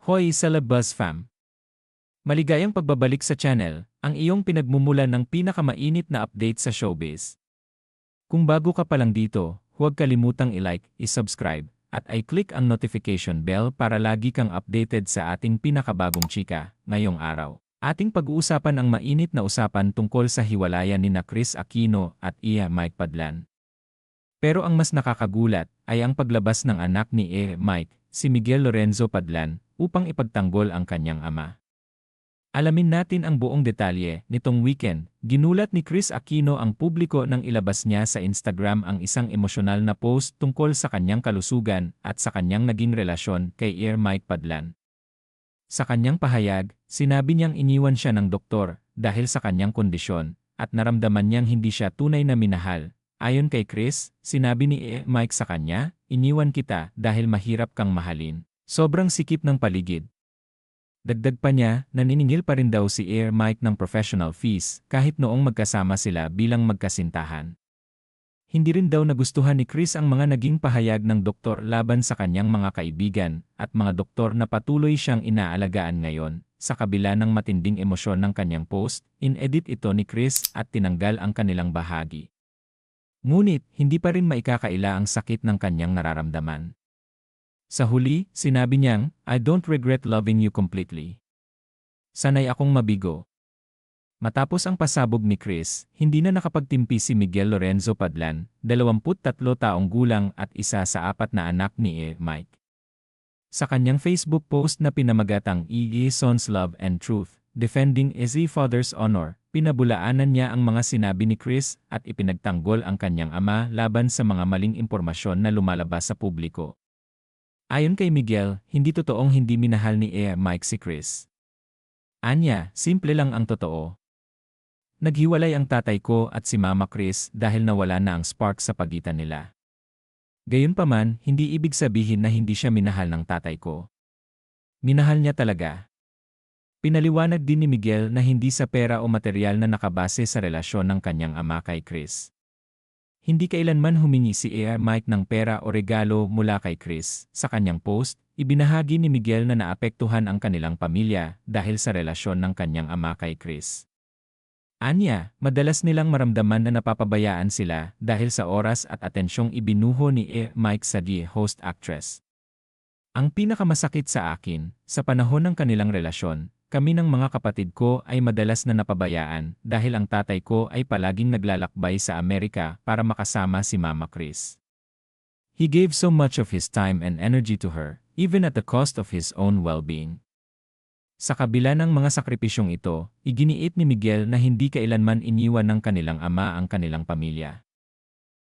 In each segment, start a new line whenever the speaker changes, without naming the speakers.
Hoy Buzz Fam! Maligayang pagbabalik sa channel, ang iyong pinagmumulan ng pinakamainit na update sa showbiz. Kung bago ka pa lang dito, huwag kalimutang i-like, i-subscribe, at i-click ang notification bell para lagi kang updated sa ating pinakabagong chika ngayong araw. Ating pag-uusapan ang mainit na usapan tungkol sa hiwalayan ni na Chris Aquino at Iya Mike Padlan. Pero ang mas nakakagulat ay ang paglabas ng anak ni E. Mike, si Miguel Lorenzo Padlan, upang ipagtanggol ang kanyang ama. Alamin natin ang buong detalye nitong weekend. Ginulat ni Chris Aquino ang publiko nang ilabas niya sa Instagram ang isang emosyonal na post tungkol sa kanyang kalusugan at sa kanyang naging relasyon kay Air Mike Padlan. Sa kanyang pahayag, sinabi niyang iniwan siya ng doktor dahil sa kanyang kondisyon at naramdaman niyang hindi siya tunay na minahal. Ayon kay Chris, sinabi ni Air Mike sa kanya, iniwan kita dahil mahirap kang mahalin. Sobrang sikip ng paligid, Dagdag pa niya, naniningil pa rin daw si Air Mike ng professional fees kahit noong magkasama sila bilang magkasintahan. Hindi rin daw nagustuhan ni Chris ang mga naging pahayag ng doktor laban sa kanyang mga kaibigan at mga doktor na patuloy siyang inaalagaan ngayon. Sa kabila ng matinding emosyon ng kanyang post, in-edit ito ni Chris at tinanggal ang kanilang bahagi. Ngunit, hindi pa rin maikakaila ang sakit ng kanyang nararamdaman. Sa huli, sinabi niyang, I don't regret loving you completely. Sanay akong mabigo. Matapos ang pasabog ni Chris, hindi na nakapagtimpi si Miguel Lorenzo Padlan, 23 taong gulang at isa sa apat na anak ni E. Mike. Sa kanyang Facebook post na pinamagatang E. Son's Love and Truth, Defending Easy Father's Honor, pinabulaanan niya ang mga sinabi ni Chris at ipinagtanggol ang kanyang ama laban sa mga maling impormasyon na lumalabas sa publiko. Ayon kay Miguel, hindi totoong hindi minahal ni Air Mike si Chris. Anya, simple lang ang totoo. Naghiwalay ang tatay ko at si Mama Chris dahil nawala na ang spark sa pagitan nila. Gayunpaman, hindi ibig sabihin na hindi siya minahal ng tatay ko. Minahal niya talaga. Pinaliwanag din ni Miguel na hindi sa pera o material na nakabase sa relasyon ng kanyang ama kay Chris. Hindi kailanman humingi si Air Mike ng pera o regalo mula kay Chris. Sa kanyang post, ibinahagi ni Miguel na naapektuhan ang kanilang pamilya dahil sa relasyon ng kanyang ama kay Chris. Anya, madalas nilang maramdaman na napapabayaan sila dahil sa oras at atensyong ibinuho ni Air Mike sa di host actress. Ang pinakamasakit sa akin, sa panahon ng kanilang relasyon, kami ng mga kapatid ko ay madalas na napabayaan dahil ang tatay ko ay palaging naglalakbay sa Amerika para makasama si Mama Chris. He gave so much of his time and energy to her, even at the cost of his own well-being. Sa kabila ng mga sakripisyong ito, iginiit ni Miguel na hindi kailanman iniwan ng kanilang ama ang kanilang pamilya.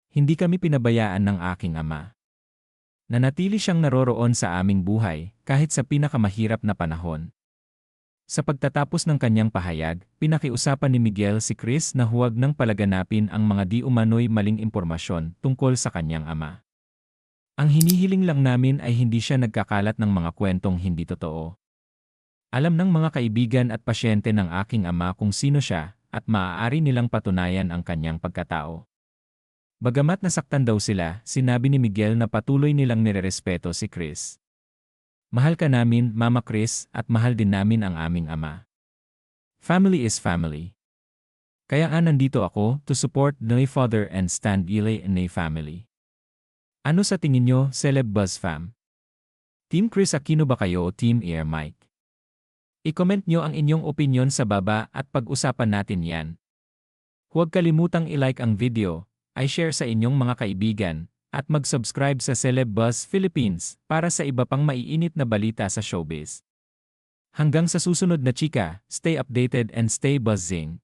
Hindi kami pinabayaan ng aking ama. Nanatili siyang naroroon sa aming buhay kahit sa pinakamahirap na panahon, sa pagtatapos ng kanyang pahayag, pinakiusapan ni Miguel si Chris na huwag nang palaganapin ang mga di umano'y maling impormasyon tungkol sa kanyang ama. Ang hinihiling lang namin ay hindi siya nagkakalat ng mga kwentong hindi totoo. Alam ng mga kaibigan at pasyente ng aking ama kung sino siya at maaari nilang patunayan ang kanyang pagkatao. Bagamat nasaktan daw sila, sinabi ni Miguel na patuloy nilang nirerespeto si Chris. Mahal ka namin, Mama Chris, at mahal din namin ang aming ama. Family is family. Kaya nga nandito ako to support the father and stand ile in a family. Ano sa tingin nyo, Celeb Buzz Fam? Team Chris Aquino ba kayo o Team Air Mike? I-comment nyo ang inyong opinion sa baba at pag-usapan natin yan. Huwag kalimutang i-like ang video, ay share sa inyong mga kaibigan, at mag-subscribe sa Celeb Buzz Philippines para sa iba pang maiinit na balita sa showbiz. Hanggang sa susunod na chika, stay updated and stay buzzing.